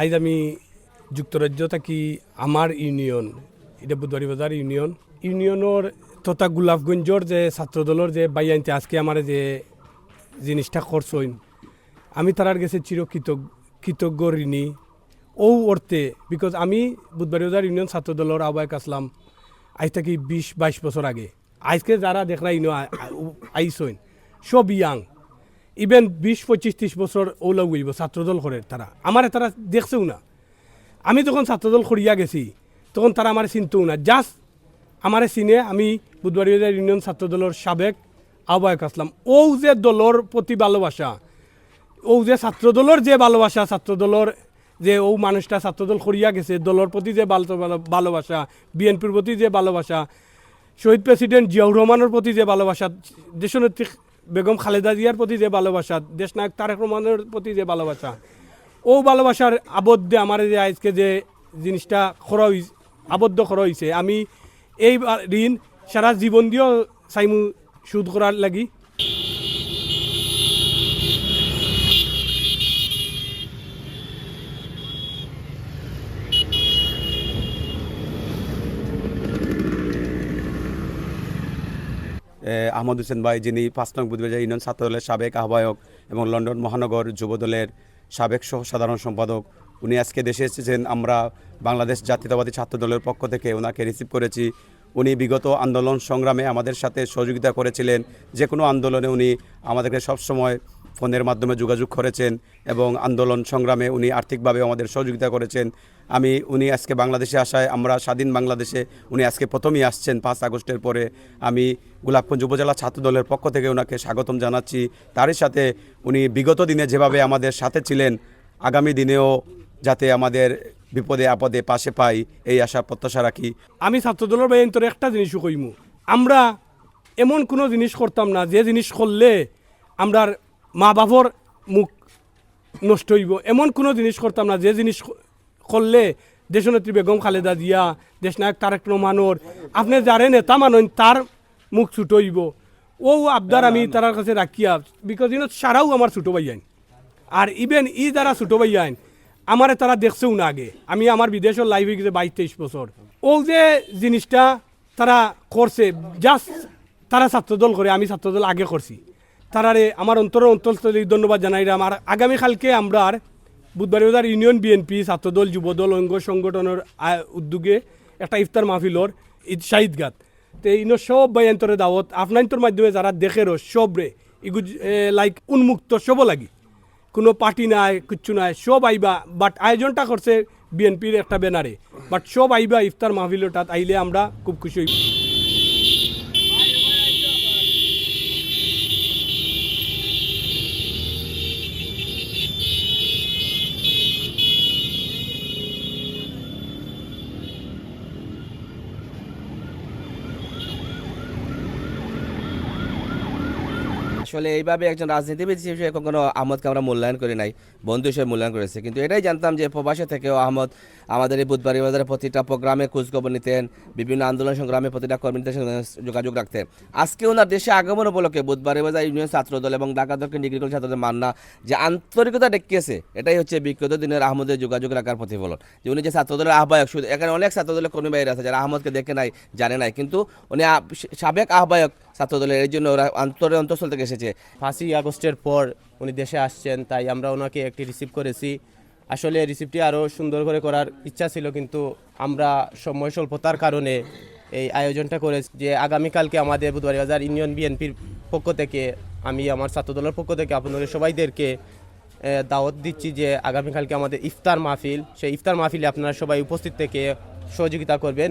আজ আমি যুক্তরাজ্য থাকি, আমার ইউনিয়ন, এটা বুধবাড়ি বাজার ইউনিয়ন। ইউনিয়নের তথা গোলাপগঞ্জর যে ছাত্রদলের যে বাই আনতে, আজকে আমার যে জিনিসটা করছইন আমি তারার গেছে চির কৃতজ্ঞ ঋণী। ও অর্থে বিকজ আমি বুধবাড়ি বাজার ইউনিয়ন ছাত্রদলের আহ্বায়ক আসলাম, আজ থাকি বিশ, বাইশ বছর আগে। আজকে যারা দেখরা ইনো আইসইন সব ইয়াং। ইভেন বিশ, পঁচিশ ত্রিশ বছর ওলা হইব ছাত্রদল করে তারা। আমার তারা দেখছেও না। আমি যখন ছাত্রদল করিয়া গেছি, তখন তারা আমার চিনতেও না। জাস্ট আমার চিনে আমি বুধবাড়ি বাজার ইউনিয়ন ছাত্রদলের সাবেক আহ্বায়ক আসলাম ও যে দলর প্রতি ভালোবাসা ও যে ছাত্রদলের যে ভালোবাসা ছাত্রদলের যে ও মানুষটা ছাত্রদল করিয়া গেছে দলের প্রতি যে ভালো- ভালো- ভালোবাসা বিএনপির প্রতি যে ভালোবাসা, শহীদ প্রেসিডেন্ট জিয়াউর রহমানের প্রতি যে ভালোবাসা, দেশনেত্রী বেগম খালেদা জিয়ার প্রতি যে ভালোবাসা, দেশনায়ক তারেক রহমানের প্রতি যে ভালোবাসা, ও ভালোবাসার আবদ্ধে আমার যে আজকে যে জিনিসটা খরা আবদ্ধ করা হয়েছে আমি এই ঋণ সারা জীবন দিয়েও চাইমু সুদ করার লাগি। আহমদ হোসেন ভাই, যিনি পাঁচ নং বুধবাজার ইউনিয়ন ছাত্রদলের সাবেক আহ্বায়ক এবং লন্ডন মহানগর যুবদলের সাবেক সহ সাধারণ সম্পাদক, উনি আজকে দেশে এসেছেন। আমরা বাংলাদেশ জাতীয়তাবাদী ছাত্রদলের পক্ষ থেকে ওনাকে রিসিভ করেছি। উনি বিগত আন্দোলন সংগ্রামে আমাদের সাথে সহযোগিতা করেছিলেন। যে কোনো আন্দোলনে উনি আমাদেরকে সবসময় ফোনের মাধ্যমে যোগাযোগ করেছেন এবং আন্দোলন সংগ্রামে উনি আর্থিকভাবে আমাদের সহযোগিতা করেছেন। আমি, উনি আজকে বাংলাদেশে আসায়, আমরা স্বাধীন বাংলাদেশে উনি আজকে প্রথমেই আসছেন পাঁচ আগস্টের পরে। আমি গোলাপগঞ্জ উপজেলা ছাত্র দলের পক্ষ থেকে ওনাকে স্বাগতম জানাচ্ছি। তারই সাথে উনি বিগত দিনে যেভাবে আমাদের সাথে ছিলেন, আগামী দিনেও যাতে আমাদের বিপদে আপদে পাশে পাই, এই আশা প্রত্যাশা রাখি। আমি ছাত্রদলের বাইন তোর একটা জিনিসও কইমু। আমরা এমন কোনো জিনিস করতাম না, যে জিনিস করলে আমরার মা বাবার মুখ নষ্ট হইব। এমন কোনো জিনিস করতাম না, যে জিনিস করলে দেশনেত্রী বেগম খালেদা জিয়া, দেশনায়ক তারেক রহমানোর আপনি যারে নেতা মানেন তার মুখ ছুটো হইব। ও আবদার আমি তার কাছে রাখিয়া বিকজ ইনো সারাও আমার ছোটো ভাইয়াইন আর ইভেন ই যারা ছোটো ভাইয়াইন আমারে তারা দেখছেও না আগে। আমি আমার বিদেশের হয়ে গেছে বাইশ তেইশ বছর ও যে জিনিসটা তারা করছে জাস্ট তারা ছাত্রদল করে আমি ছাত্রদল আগে করছি তারারে আমার অন্তরের অন্তঃস্থলী ধন্যবাদ জানাই আমার আগামীকালকে আমরা আর বুধবার বাজার ইউনিয়ন বিএনপি ছাত্রদল, যুবদল, অঙ্গ সংগঠনের উদ্যোগে একটা ইফতার মাহফিলর ঈদ শাহিদগাত তো ইনো সব বাইন্তরে দাওয়াত আপনার মাধ্যমে যারা দেখেরও সবরে ইগু লাইক উন্মুক্ত, সব লাগি। কোনো পার্টি নাই, কিচ্ছু নাই, সব আইবা বাট আয়োজনটা করছে বিএনপির একটা ব্যানারে বাট সব আইবা ইফতার মাহফিলটাত আইলে আমরা খুব খুশি হইব। আসলে এইভাবে একজন রাজনীতিবিদ হিসেবে কখনো আহমদকে আমরা মূল্যায়ন করি নাই, বন্ধু হিসেবে মূল্যায়ন করেছে। কিন্তু এটাই জানতাম যে প্রবাসে থেকেও আহমদ আমাদের এই বুধবাড়ি বাজারের প্রতিটা প্রোগ্রামে খোঁজখবর নিতেন, বিভিন্ন আন্দোলন সংগ্রামে প্রতিটা কর্মীদের সঙ্গে যোগাযোগ রাখতেন। আজকে ওনার দেশে আগমন উপলক্ষে বুধবাড়ি বাজার ইউনিয়ন ছাত্রদল এবং ঢাকা দক্ষিণ ডিগ্রি কলেজ ছাত্রদের মান্না যে আন্তরিকতা দেখিয়েছে, এটাই হচ্ছে বিগত দিনের আহমদের যোগাযোগ রাখার প্রতিফলন। যে উনি যে ছাত্রদলের আহ্বায়ক, শুধু এখানে অনেক ছাত্রদলের কর্মী বাইরে আছে যারা আহমদকে দেখে নাই, জানে নাই, কিন্তু উনি সাবেক আহ্বায়ক ছাত্রদলের, এই জন্য ওরা অন্তরের অন্তঃস্থল থেকে এসেছে পাঁচই আগস্টের পর উনি দেশে আসছেন, তাই আমরা ওনাকে একটি রিসিভ করেছি। আসলে রিসিভটি আরও সুন্দর করে করার ইচ্ছা ছিল, কিন্তু আমরা সময় স্বল্পতার কারণে এই আয়োজনটা করে যে আগামীকালকে আমাদের বুধবাড়ি বাজার ইউনিয়ন বিএনপির পক্ষ থেকে আমি আমার ছাত্রদলের পক্ষ থেকে আপনাদের সবাইদেরকে দাওয়াত দিচ্ছি যে আগামীকালকে আমাদের ইফতার মাহফিল, সেই ইফতার মাহফিলে আপনারা সবাই উপস্থিত থেকে সহযোগিতা করবেন।